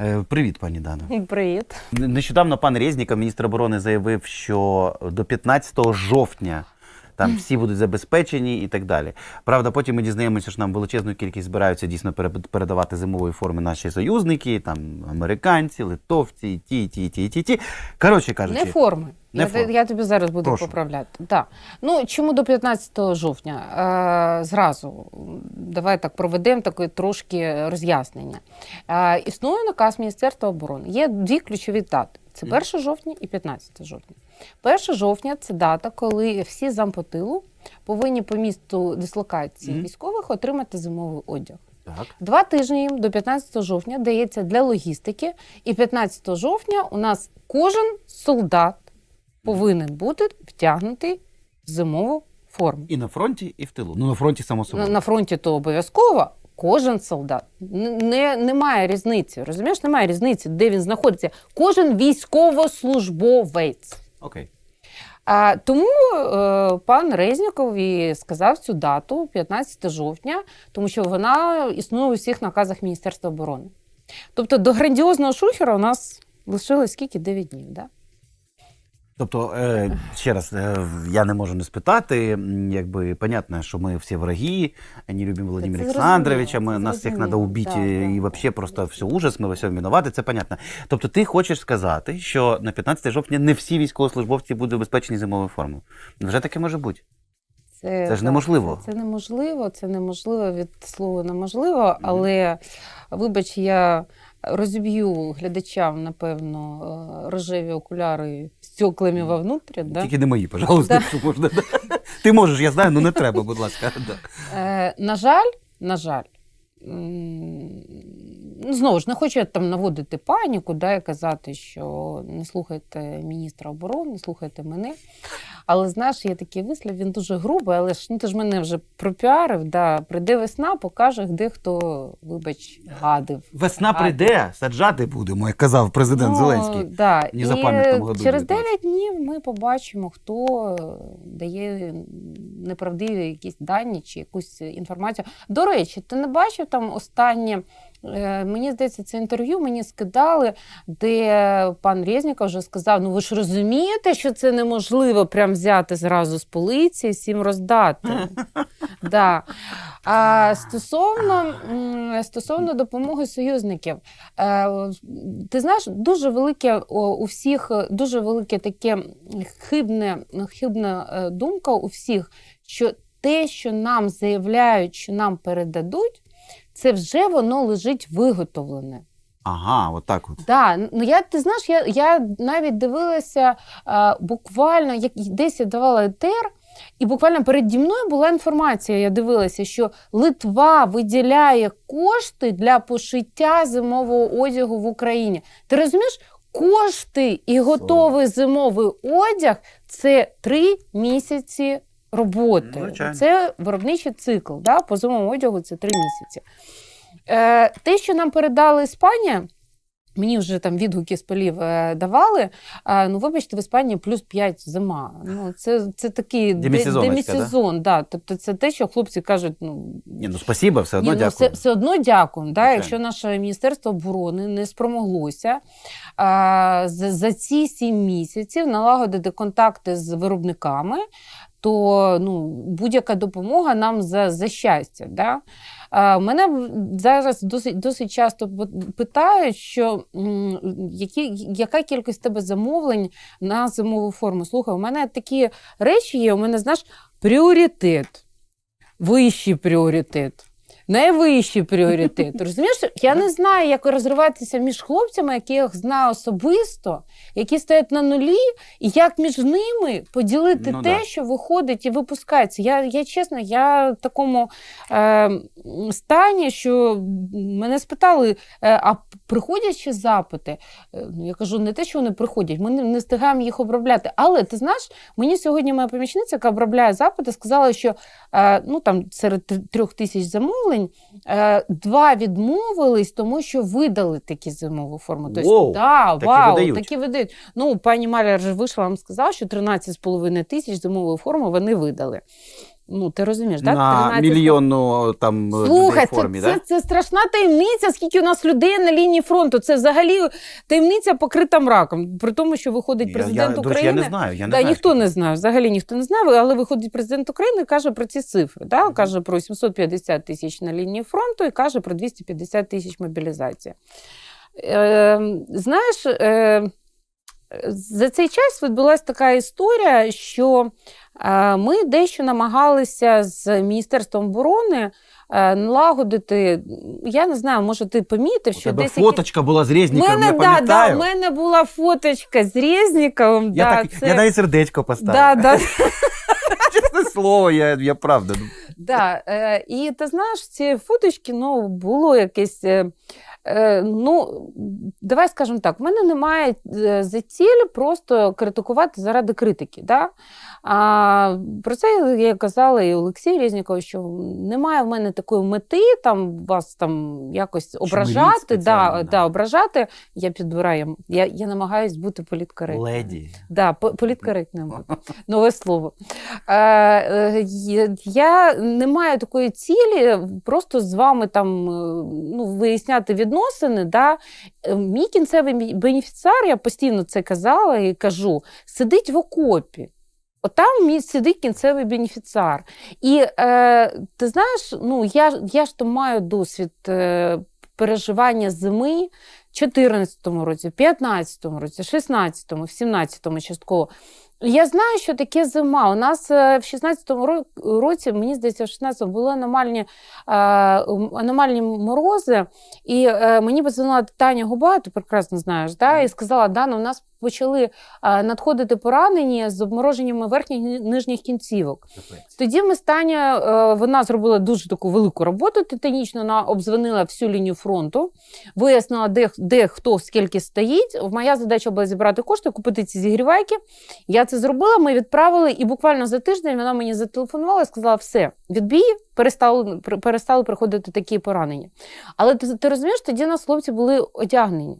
Е, Привіт, пані Дана. Привіт. Нещодавно пан Резніков, міністр оборони, заявив, що до 15 жовтня там всі будуть забезпечені і так далі. Правда, потім ми дізнаємося, що нам величезну кількість збираються дійсно пере- передавати зимової форми наші союзники, там американці, литовці, ті, ті, ті, ті, ті. Коротше кажучи, Не форми. Не я, форми. я тобі зараз буду Прошу. поправляти. Да. Ну, чому до 15 жовтня? Е, зразу давай так проведемо таке трошки роз'яснення. Е, існує наказ Міністерства оборони. Є дві ключові дати: це 1 жовтня і 15 жовтня. 1 жовтня це дата, коли всі зампотилу повинні по місту дислокації Мгм. військових отримати зимовий одяг. так. Два тижні їм до 15 жовтня дається для логістики, і 15 жовтня у нас кожен солдат повинен бути втягнутий в зимову форму. І на фронті, і в тилу. Ну, на фронті, само собою. на фронті то обов'язково. Кожен солдат не, немає різниці. Розумієш, немає різниці, де він знаходиться. Кожен військовослужбовець. Окей. А, тому е, пан Резніков і сказав цю дату 15 жовтня, тому що вона існує у всіх наказах Міністерства оборони. Тобто до грандіозного шухера у нас лишилось скільки? 9 днів. Да? Тобто, е, ще раз, е, я не можу не спитати. Якби понятно, що ми всі враги, не любимо Володимира Олександровича, ми, нас всіх треба убити да, і да. вообще просто все ужас, ми во всьому винувати, це понятно. Тобто, ти хочеш сказати, що на 15 жовтня не всі військовослужбовці будуть забезпечені зимовою формою. Вже таке може бути. Це ж так, неможливо. Це, це неможливо, це неможливо від слова неможливо, але вибач, я розіб'ю глядачам, напевно, е, рожеві окуляри з стеклами вовнутрі. Да? Тільки не мої, пожалуйста, Да. якщо можна. да. Ти можеш, я знаю, ну не треба, будь ласка. Да. Е, на жаль, на жаль, ну, знову ж не хочу я там наводити паніку, да, і казати, що не слухайте міністра оборони, не слухайте мене. Але знаєш, є такий вислів, він дуже грубий, але ж ну, ти ж мене вже пропіарив. Да, прийде весна, покаже, де хто, вибач, гадив. Весна А, прийде, саджати будемо, як казав президент Ну, Зеленський. Да. І году через буде. 9 днів ми побачимо, хто дає неправдиві якісь дані чи якусь інформацію. До речі, ти не бачив там останнє. Е, Мені здається, це інтерв'ю мені скидали, де пан Резніков вже сказав: ну ви ж розумієте, що це неможливо прям взяти зразу з полиції, всім роздати. Да. А стосовно, стосовно допомоги союзників, е, ти знаєш, дуже велике у всіх, дуже велике таке хибне, хибна е, думка у всіх, що те, що нам заявляють, що нам передадуть, це вже воно лежить виготовлене. Ага, от так от. Да, ну я ти знаєш, я, я навіть дивилася е, буквально, як десь я давала етер, і буквально переді мною була інформація. Я дивилася, що Литва виділяє кошти для пошиття зимового одягу в Україні. Ти розумієш? Кошти і готовий зимовий одяг це три місяці роботи. Ну, звичайно. Це виробничий цикл. Да? По зимовому одягу це три місяці. Е, те, що нам передала Іспанія, мені вже там відгуки з полів е, давали. Е, ну, вибачте, в Іспанії плюс 5 зима. Ну, це, це такий де- демісезон. Да? Тобто це те, що хлопці кажуть, ну, Ні, ну спасіба, все одно ні, ну, все, все одно дякуємо. Да? Якщо наше Міністерство оборони не спромоглося а, за, за ці сім місяців налагодити контакти з виробниками, то ну, будь-яка допомога нам за, за щастя. Да? Мене зараз досить, досить часто питають, що які, яка кількість тебе замовлень на зимову форму. Слухай, у мене такі речі є, у мене, знаєш, пріоритет, вищий пріоритет. Найвищий пріоритет. Розумієш, я не знаю, як розриватися між хлопцями, яких знаю особисто, які стоять на нулі, і як між ними поділити Ну, те, да. що виходить і випускається. Я, я чесно, я в такому е, стані, що мене спитали, е, а приходять ще запити? Е, ну, Я кажу, не те, що вони приходять, ми не, не встигаємо їх обробляти. Але ти знаєш, мені сьогодні моя помічниця, яка обробляє запити, сказала, що е, ну, там, серед трьох тисяч замовлень е, два відмовились, тому що видали такі зимову форму. Тобто, Воу, да, такі вау, видають. такі видають. Ну, пані Маляр вийшла, вам сказала, що 13,5 тисяч зимової форми вони видали. Ну, ти розумієш, так? на 13 мільйонну там Слухай, людей формі, це, да? це, це страшна таємниця, скільки у нас людей на лінії фронту. Це взагалі таємниця покрита мраком. При тому, що виходить Я- президент я, України. я не знаю. Я не да, знаю, ніхто не знає, взагалі ніхто не знає, але виходить президент України і каже про ці цифри. Да? Каже про 750 тисяч на лінії фронту і каже про 250 тисяч мобілізації. Е, знаєш, е, за цей час відбулася така історія, що е, ми дещо намагалися з Міністерством оборони е, налагодити. Я не знаю, може, ти помітив, У що тебе десь фоточка була з Резніком, мене, я да, пам'ятаю. да, у мене була фоточка з Резніковим. я, да, так, це... я навіть сердечко поставив. да, да, Чесне слово, я, я правда. ну. Да, е, і ти знаєш, ці фоточки, ну, було якесь. Е, ну, давай скажемо так, в мене немає е, за ціль просто критикувати заради критики. Да? А, про це я казала і Олексій Резніков, що немає в мене такої мети там вас там якось ображати. Да, да. ображати. Я підбираю. Я, я намагаюсь бути політкоректною. Леді. Да, політкоректним. Нове слово. Е, е, я не маю такої цілі просто з вами там е, ну, виясняти відносини. Да? Е, Мій кінцевий бенефіціар, я постійно це казала і кажу, сидить в окопі. От там мій сидить кінцевий бенефіціар. І е, ти знаєш, ну я, я ж то маю досвід е, переживання зими в 2014 році, в 2015 році, в 2016, в 2017 частково. Я знаю, що таке зима. У нас е, в 16-му році, мені здається, в 16-му були аномальні, е, аномальні морози, і е, мені подзвонила Таня Губа, ти прекрасно знаєш, да, і сказала: Дана, у нас почали е, надходити поранені з обмороженнями верхніх нижніх кінцівок. Тоді ми Таня, е, вона зробила дуже таку велику роботу титанічну, вона обдзвонила всю лінію фронту, вияснила, де, де хто скільки стоїть. Моя задача була зібрати кошти, купити ці зігрівайки. Я це зробила, ми відправили, і буквально за тиждень вона мені зателефонувала і сказала: все, відбій, перестали, перестали приходити такі поранення. Але ти, ти розумієш, тоді нас хлопці були одягнені.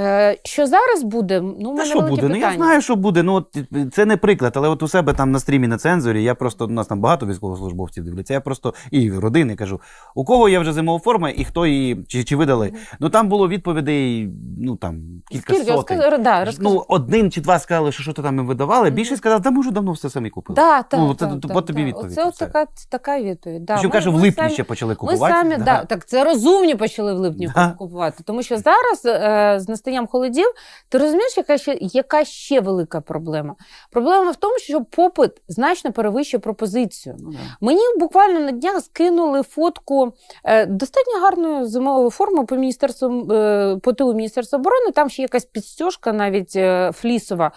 Е, що зараз буде? Ну, у Та що велике буде? Ну питання. я знаю, що буде. Ну от це не приклад, але от у себе там на стрімі на цензорі, я просто у нас там багато військовослужбовців дивляться. Я просто і родини кажу, у кого є вже зимова форма, і хто її чи, чи видали. Ну там було відповідей, ну там кілька Скільки? сотень. Розкажи, да, розкажи. Ну, один чи два сказали, що що то там їм видавали. Більшість сказали, да ми вже давно все самі купили. Да, так, Ну, так, от тобі так. відповідь Оце от все. така, така відповідь. Да. Що Ми- каже, в ми липні самі- ще почали Ми самі, Да. да. так це розумні почали в липні Да. купувати. Тому що зараз е, з настанням холодів, ти розумієш, яка ще, яка ще велика проблема? Проблема в тому, що попит значно перевищує пропозицію. Да. Мені буквально на днях скинули фотку е, достатньо гарної зимової форми по міністерству е, по тилу Міністерства оборони. Там ще якась підстежка, навіть е, флісова.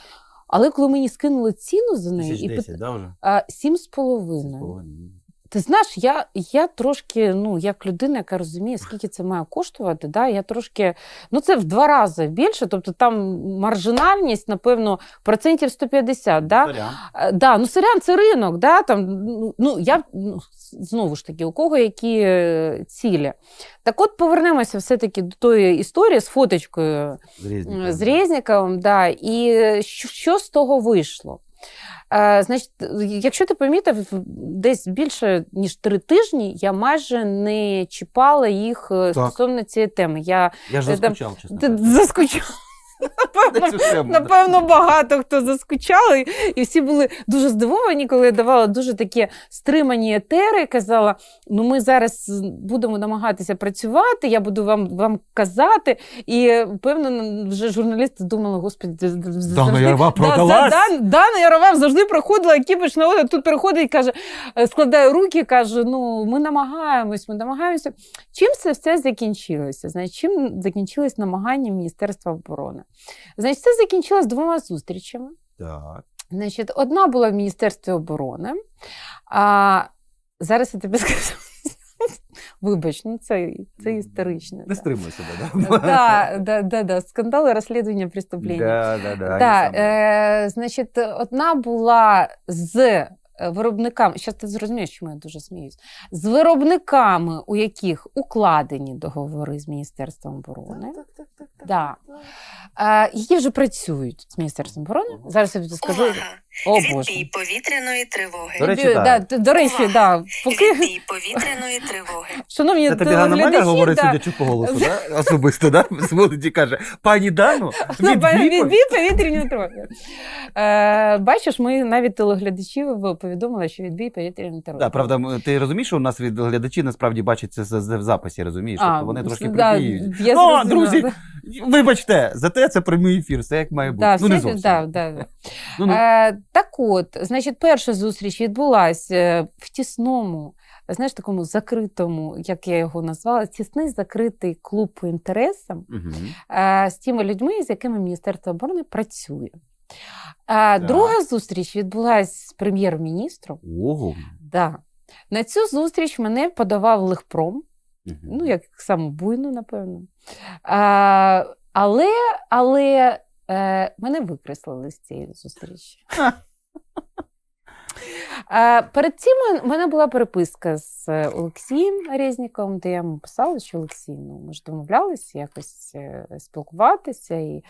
Але коли мені скинули ціну за неї, Тисяч і десять, да, вже? а, сім з половиною. Ти знаєш, я, я трошки, ну, як людина, яка розуміє, скільки це має коштувати, да, я трошки, ну це в два рази більше, тобто там маржинальність, напевно, процентів 150. Да? Сорян. Е, Да, ну сорян, це ринок, да, там, ну, ну, я, ну, знову ж таки, у кого які е, цілі. Так от повернемося все-таки до тої історії з фоточкою З Резніковим. з Резніковим, да, і що, що з того вийшло? Е, значить, якщо ти помітив, десь більше ніж три тижні я майже не чіпала їх так. стосовно цієї теми. Я Я ж там- заскучав, чесно. На Напевно, да. Напевно, багато хто заскучали, і всі були дуже здивовані, коли я давала дуже такі стримані етери. Казала: ну ми зараз будемо намагатися працювати, я буду вам, вам казати. І певно, вже журналісти думали, господи, завжди- Ярова Да, продалась? да, Дан- Дана Ярова завжди проходила кіпіш на тут приходить, каже, складає руки, каже: ну ми намагаємось, ми намагаємося. Чим це все закінчилося? Значить, чим закінчилось намагання Міністерства оборони? Значить, це закінчилось двома зустрічами. Так. Значить, одна була в Міністерстві оборони. А зараз я тобі скажу. Вибач, ну це, це історично. Не да. стримуй себе, да? Да, да, да, да. Скандали розслідування преступлення. Да, да, да. Самые. е, значить, одна була з е, виробниками, зараз ти зрозумієш, чому я дуже сміюсь, з виробниками, у яких укладені договори з Міністерством оборони. Так, так, так, Да. Е, які вже працюють з Міністерством оборони. Зараз я тобі скажу. Увага! О Відбій Боже. повітряної тривоги. До речі, так. да, до речі, да, поки, Відбій повітряної тривоги. шановні Це тобі Ганна Маляр говорить, да, судячи по голосу, да? особисто, да? з молоді каже, пані Дану, Ну, відбій повітряної тривоги. Е, бачиш, ми навіть телеглядачів повідомили, що відбій повітряної тривоги. Да, правда, ти розумієш, що у нас від глядачі насправді бачать це в записі, розумієш? А, Тобто вони трошки да, припіють. я О, друзі, вибачте, зате це прямий ефір, все як має бути. Да, ну, не зовсім. да, да, да. Ну, ну, Е, так от, значить, перша зустріч відбулася в тісному, знаєш, такому закритому, як я його назвала, тісний закритий клуб по інтересам е, з тими людьми, з якими Міністерство оборони працює. Е, друга зустріч відбулася з прем'єр-міністром. Ого. Да. На цю зустріч мене подавав Легпром, Мгм. ну, як саму буйну, напевно. А, але але е, мене викреслили з цієї зустрічі. А, перед цим у мене була переписка з е, Олексієм Резніком, де я йому писала, що Олексій, ну ми ж домовлялися якось е, спілкуватися і,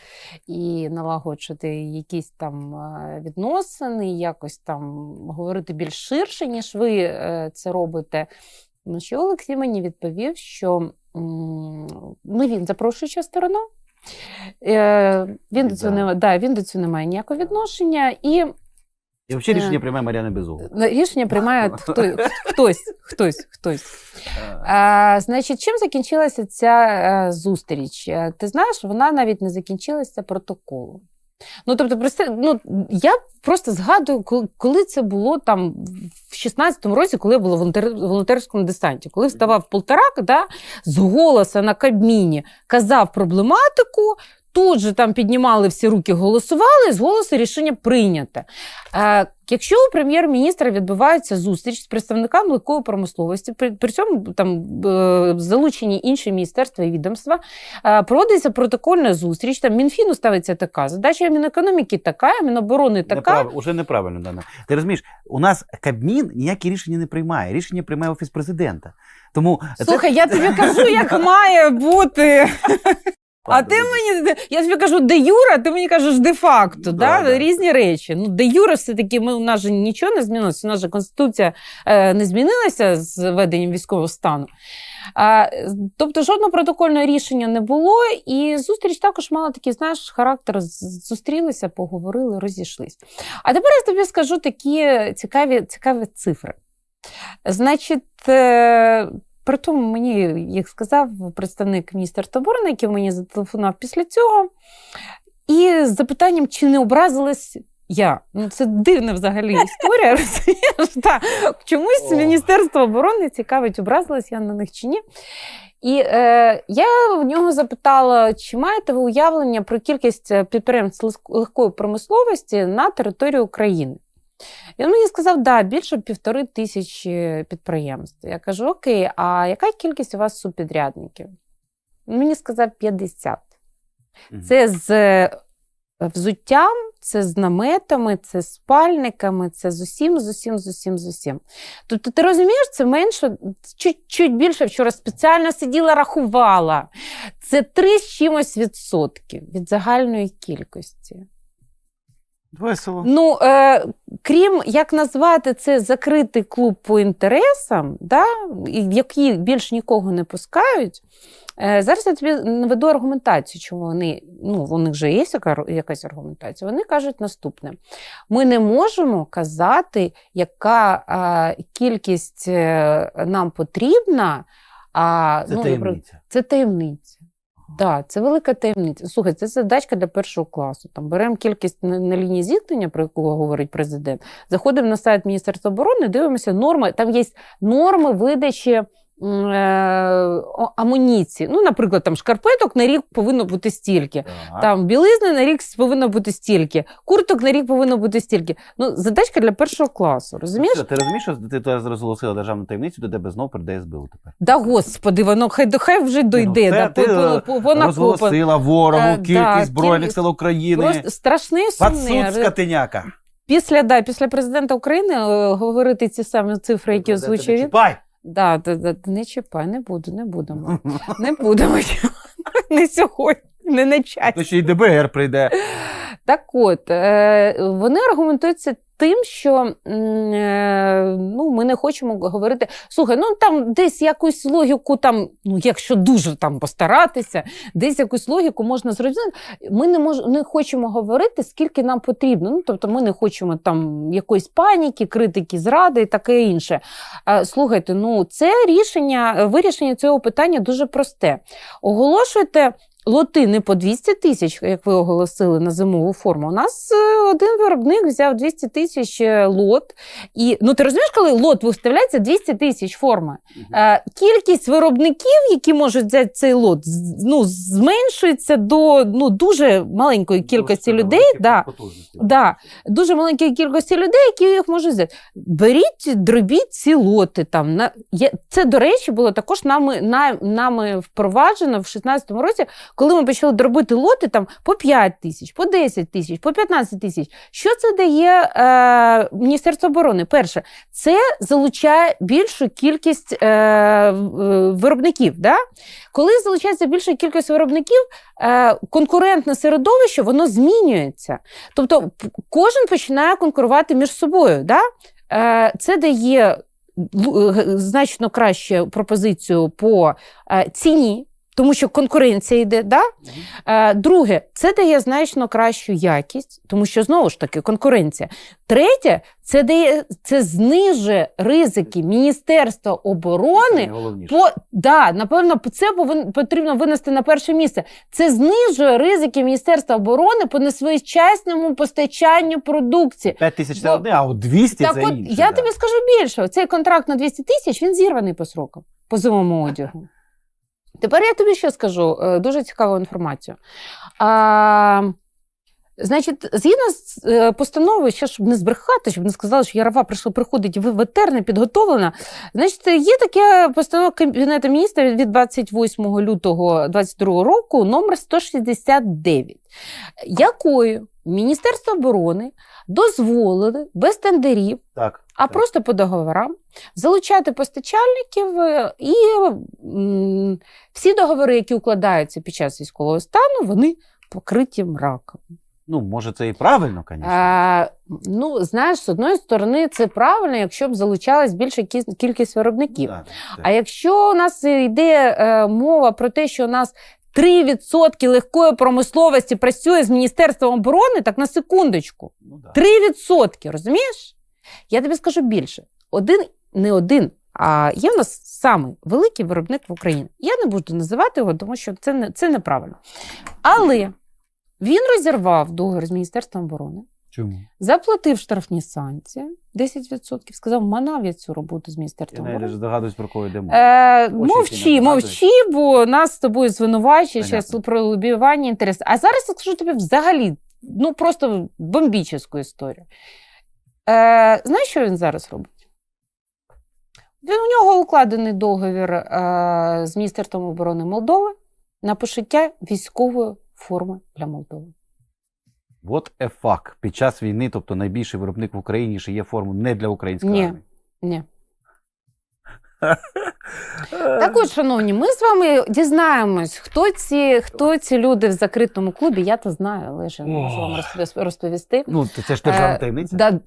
і налагоджувати якісь там е, відносини, якось там говорити більш ширше, ніж ви е, це робите. Ну, що Олексій мені відповів, що ну, він запрошуюча сторона. Е, він, до цього Да. не, да, він до цього не має ніякого відношення. І І взагалі Е. рішення приймає Мар'яна Безугла. рішення приймає хто, хтось, хтось, хтось. А, значить, чим закінчилася ця е, зустріч? Е, Ти знаєш, вона навіть не закінчилася протоколом. Ну, тобто, просто, ну, я просто згадую, коли, коли це було там в 16-му році, коли я була в волонтер, волонтерському десанті, коли вставав полторак, да, з голоса на кабміні казав проблематику, тут же там піднімали всі руки, голосували, з голосу рішення прийняте. Е, якщо у прем'єр-міністра відбувається зустріч з представниками легкої промисловості, при, при цьому там е, залучені інші міністерства і відомства, е, проводиться протокольна зустріч, там Мінфіну ставиться така, задача Мінекономіки така, Міноборони така. Неправ... Уже неправильно, Дана. Ти розумієш, у нас Кабмін ніякі рішення не приймає. Рішення приймає Офіс президента. Тому це- Слухай, я тобі кажу, як має бути. А ти мені я тобі кажу де юра, ти мені кажеш де факто. Да, да, да. Різні речі. Ну, де юра, все-таки ми у нас же нічого не змінилося. У нас же конституція е, не змінилася з введенням військового стану. А, тобто жодного протокольного рішення не було, і зустріч також мала такий, знаєш, характер. Зустрілися, поговорили, розійшлись. А тепер я тобі скажу такі цікаві, цікаві цифри. Значить, е, при тому мені їх сказав представник міністерства оборони, який мені зателефонував після цього. І з запитанням, чи не образилась я. Ну, це дивна взагалі історія. розумієш? Чомусь О. Міністерство оборони цікавить, образилась я на них чи ні. І е, я в нього запитала, чи маєте ви уявлення про кількість е, підприємств легк- легкої промисловості на території України? Він мені сказав, да, більше півтори тисячі підприємств. Я кажу, окей, а яка кількість у вас субпідрядників? Він мені сказав 50. Мгм. Це з е, взуттям, це з наметами, це з спальниками, це з усім, з усім, з усім, з усім. Тобто, ти розумієш, це менше, чуть-чуть більше вчора спеціально сиділа, рахувала. Це три з чимось відсотків від загальної кількості. Весело. Ну, е, крім як назвати це закритий клуб по інтересам, да, і в який більш нікого не пускають. Е, зараз я тобі наведу аргументацію, чому вони, ну, у них вже є якась аргументація. Вони кажуть наступне: ми не можемо казати, яка е, кількість нам потрібна. А, Це ну, таємниця. це таємниця. Так, це велика таємниця. Слухай, це задачка для першого класу. Там беремо кількість на, на лінії зіткнення, про яку говорить президент. Заходимо на сайт Міністерства оборони, дивимося норми. Там є норми видачі амуніції. Ну, наприклад, там шкарпеток на рік повинно бути стільки. Так. Там білизни на рік повинно бути стільки, курток на рік повинно бути стільки. Ну, задачка для першого класу. Розумієш? Ти розумієш, що ти зараз розголосила державну таємницю, до тебе знов прийде СБУ тепер. Да, господи, воно хай, хай вже дойде. Ну, це да, ти, вона. Розголосила ворогу Е, кількість да, Збройних сил України. Просто страшний сумнір. Пацуцька скотиняка. Після, да, після президента України е, говорити ці самі цифри, які озвучує. Чіпай! Да, да, да, не чіпай, не буду, не будемо. Не будемо. Не сьогодні, не на часі. То ще й ДБР прийде. Так от, е, вони аргументуються тим, що е, ну, ми не хочемо говорити. Слухай, ну там десь якусь логіку, там, ну, якщо дуже там постаратися, десь якусь логіку можна зрозуміти. Ми не мож, не хочемо говорити, скільки нам потрібно. Ну, тобто, ми не хочемо там якоїсь паніки, критики, зради і таке інше. Е, Слухайте, ну це рішення, вирішення цього питання дуже просте. Оголошуйте лоти не по 200 тисяч, як ви оголосили на зимову форму. У нас е, один виробник взяв 200 тисяч е, лот. І ну ти розумієш, коли лот виставляється 200 тисяч форми. Е, кількість виробників, які можуть взяти цей лот, ну, зменшується до ну, дуже маленької кількості людей. Да, Да, дуже маленької кількості людей, які їх можуть взяти. Беріть, дробіть ці лоти. Там, на, це, до речі, було також нами, нами впроваджено в 16-му році, коли ми почали дробити лоти там, по 5 тисяч, по 10 тисяч, по 15 тисяч. Що це дає е, Міністерство оборони? Перше, це залучає більшу кількість е, виробників. Да? Коли залучається більша кількість виробників, е, конкурентне середовище воно змінюється. Тобто кожен починає конкурувати між собою. Да? Е, Це дає значно кращу пропозицію по е, ціні. Тому що конкуренція йде, да? Е, друге, це дає значно кращу якість, тому що знову ж таки конкуренція. Третє, це дає це знижує ризики Міністерства оборони Головніше. по да, напевно, це повин, потрібно винести на перше місце. Це знижує ризики Міністерства оборони по несвоєчасному постачанню продукції. 5 тисяч це одне, а от 200 Так, це от інше. я да. тобі скажу більше: цей контракт на 200 тисяч він зірваний по срокам по зимовому одягу. Тепер я тобі ще скажу е, дуже цікаву інформацію. Значить, згідно з е, постановою, ще щоб не збрехати, щоб не сказали, що Ярова прийшла приходить в ВТР не підготовлена. Значить, є таке постанова Кабінету міністрів від 28 лютого 2022 року, номер 169, якою Міністерство оборони дозволили без тендерів Так. а так. просто по договорам залучати постачальників е, і м, всі договори, які укладаються під час військового стану, вони покриті мраком. Ну, може, це і правильно, звісно. А, ну, знаєш, з одної сторони, це правильно, якщо б залучалась більша кількість виробників. Да, так. А якщо у нас йде е, мова про те, що у нас 3% легкої промисловості працює з Міністерством оборони, так на секундочку. Ну, да. 3%, розумієш? Я тобі скажу більше. Один, не один, а є в нас самий великий виробник в Україні. Я не буду називати його, тому що це, не, це неправильно. Але він розірвав договір з Міністерством оборони, Чому? заплатив штрафні санкції 10%, сказав, манав я цю роботу з Я Міністерством навіть оборони. здогадуюсь, про кого йде мова. Е, мовчи, мовчи, бо нас з тобою звинувачують Понятно. про лобіювання інтересу. А зараз я скажу тобі взагалі, ну просто бомбічну історію. Е, знаєш, що він зараз робить? Він, у нього укладений договір е, з Міністерством оборони Молдови на пошиття військової форми для Молдови. What a fuck. Під час війни, тобто найбільший виробник в Україні, ще є форму не для української Ні. армії. Ні. Так от, шановні, ми з вами дізнаємось, хто ці, хто ці люди в закритому клубі. Я то знаю, але ж я не можу вам розповісти. Ну, це- ж державна Е, таємниця. Да,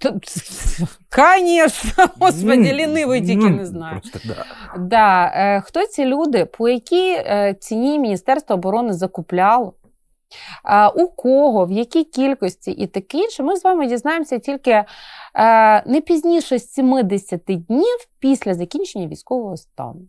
Конечно, господи, лінивий тільки не знаю. Просто, да. Да, е, хто ці люди, по якій е, ціні Міністерство оборони закупляло? у кого, в якій кількості і таке інше, ми з вами дізнаємося тільки е, не пізніше 70 днів після закінчення військового стану.